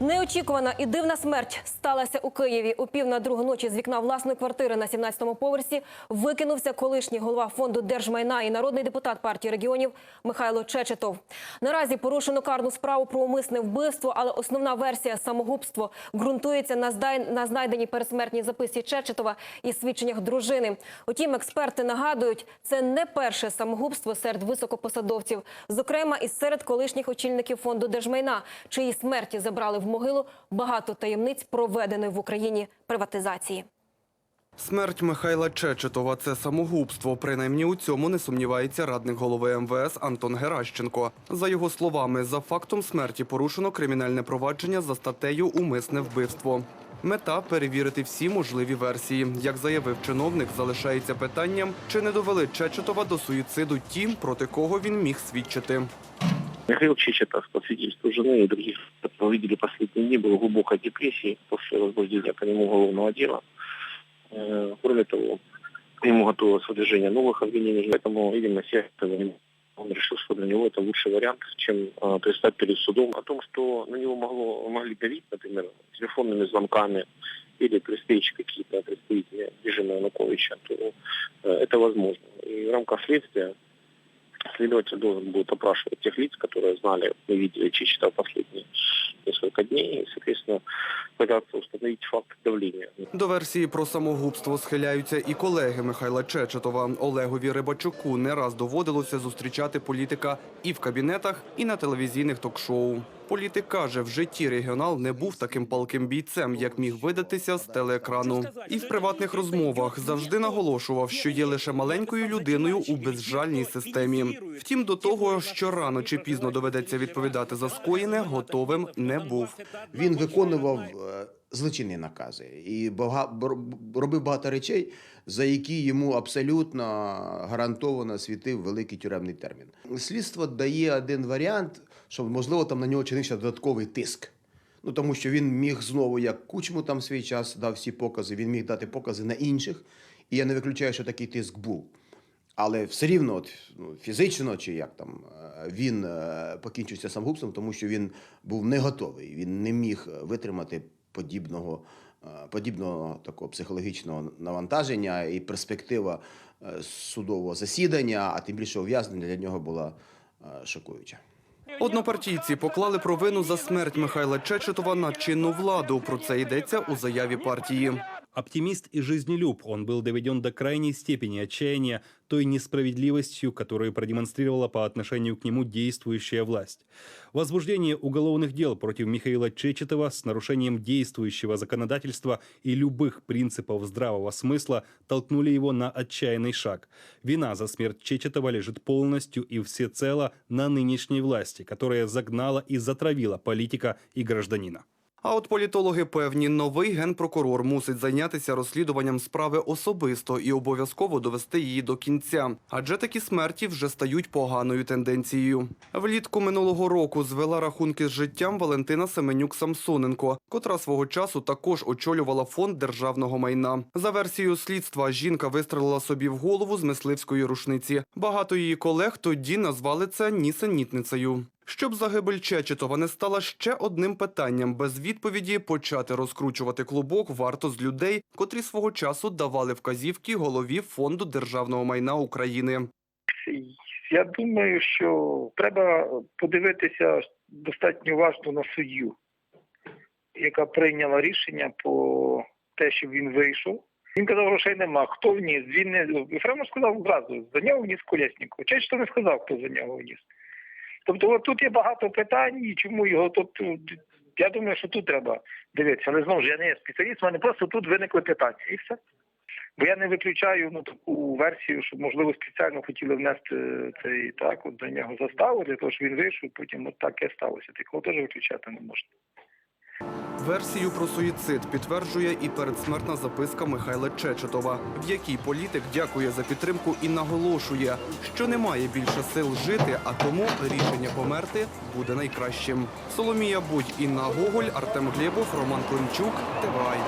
Неочікувана і дивна смерть сталася у Києві. У пів на другу ночі з вікна власної квартири на 17-му поверсі викинувся колишній голова фонду держмайна і народний депутат партії регіонів Михайло Чечетов. Наразі порушено карну справу про умисне вбивство, але основна версія самогубство ґрунтується на, на знайденій пересмертній записці Чечетова і свідченнях дружини. Утім, експерти нагадують, це не перше самогубство серед високопосадовців, зокрема і серед колишніх очільників фонду держмайна, чиї смерті забрали в могилу багато таємниць проведеної в Україні приватизації. Смерть Михайла Чечетова – це самогубство. Принаймні у цьому не сумнівається радник голови МВС Антон Геращенко. За його словами, за фактом смерті порушено кримінальне провадження за статтею «Умисне вбивство». Мета – перевірити всі можливі версії. Як заявив чиновник, залишається питанням, чи не довели Чечетова до суїциду ті, проти кого він міг свідчити. Михаил Чечетов, по свидетельству жены и других, которые видели последние дни, был в глубокой депрессии после возбуждения по нему уголовного дела. Э, Кроме того, к нему готовилось выдвижение новых обвинений, поэтому, видимо, сердце он решил, что для него это лучший вариант, чем э, предстать перед судом. О том, что на него могло, могли давить, например, телефонными звонками или встрече какие-то представители режима Януковича, то э, это возможно. И в рамках следствия следователь должен будет опрашивать тех лиц, которые знали мы видели Чичета последние несколько дней, и, соответственно, пытаться установить факт давления. До версії про самогубство схиляються і колеги Михайла Чечетова. Олегові Рибачуку не раз доводилося зустрічати політика і в кабінетах, і на телевізійних ток-шоу. Політик каже, в житті регіонал не був таким палким бійцем, як міг видатися з телеекрану. І в приватних розмовах завжди наголошував, що є лише маленькою людиною у безжальній системі. Втім, до того, що рано чи пізно доведеться відповідати за скоєне, готовим не був. Він виконував е, злочинні накази і робив багато речей, за які йому абсолютно гарантовано світив великий тюремний термін. Слідство дає один варіант, що можливо там на нього чинився додатковий тиск. Ну тому що він міг знову, як кучму там свій час дав всі покази, він міг дати покази на інших. І я не виключаю, що такий тиск був. Але все рівно, от, ну, фізично чи як там, е, він е, покінчився самогубством, тому що він був не готовий. Він не міг витримати подібного, е, подібного такого психологічного навантаження і перспектива судового засідання, а тим більше ув'язнення для нього була шокуюча. Однопартійці поклали провину за смерть Михайла Чечетова на чинну владу. Про це йдеться у заяві партії. Оптимист и жизнелюб, он был доведен до крайней степени отчаяния той несправедливостью, которую продемонстрировала по отношению к нему действующая власть. Возбуждение уголовных дел против Михаила Чечетова с нарушением действующего законодательства и любых принципов здравого смысла толкнули его на отчаянный шаг. Вина за смерть Чечетова лежит полностью и всецело на нынешней власти, которая загнала и затравила политика и гражданина. А от політологи певні, новий генпрокурор мусить зайнятися розслідуванням справи особисто і обов'язково довести її до кінця. Адже такі смерті вже стають поганою тенденцією. Влітку минулого року звела рахунки з життям Валентина Семенюк Самсоненко, котра свого часу також очолювала фонд державного майна. За версією слідства, жінка вистрелила собі в голову з мисливської рушниці. Багато її колег тоді назвали це нісенітницею. Щоб загибель Чечетова не стала ще одним питанням без відповіді, почати розкручувати клубок варто з людей, котрі свого часу давали вказівки голові фонду державного майна України. Я думаю, що треба подивитися достатньо уважно на суддю, яка прийняла рішення по те, що він вийшов. Він казав, грошей нема. Хто вніс? Він не Єфремов сказав одразу, за нього вніс Колєсніков. Чесно не сказав, хто за нього вніс. Тобто, от тут є багато питань, і чому його тут. Я думаю, що тут треба дивитися. Але знову ж я не є спеціаліст, в мене просто тут виникли питання. І все. Бо я не виключаю ну, таку версію, що можливо спеціально хотіли внести цей так, от до нього заставу, для того, щоб він вийшов, потім от таке сталося. Такого теж виключати не можна. Версію про суїцид підтверджує і передсмертна записка Михайла Чечетова, в якій політик дякує за підтримку і наголошує, що немає більше сил жити, а тому рішення померти буде найкращим. Соломія Будь, Інна Гоголь, Артем Глєбов, Роман Климчук, ТВАЙ.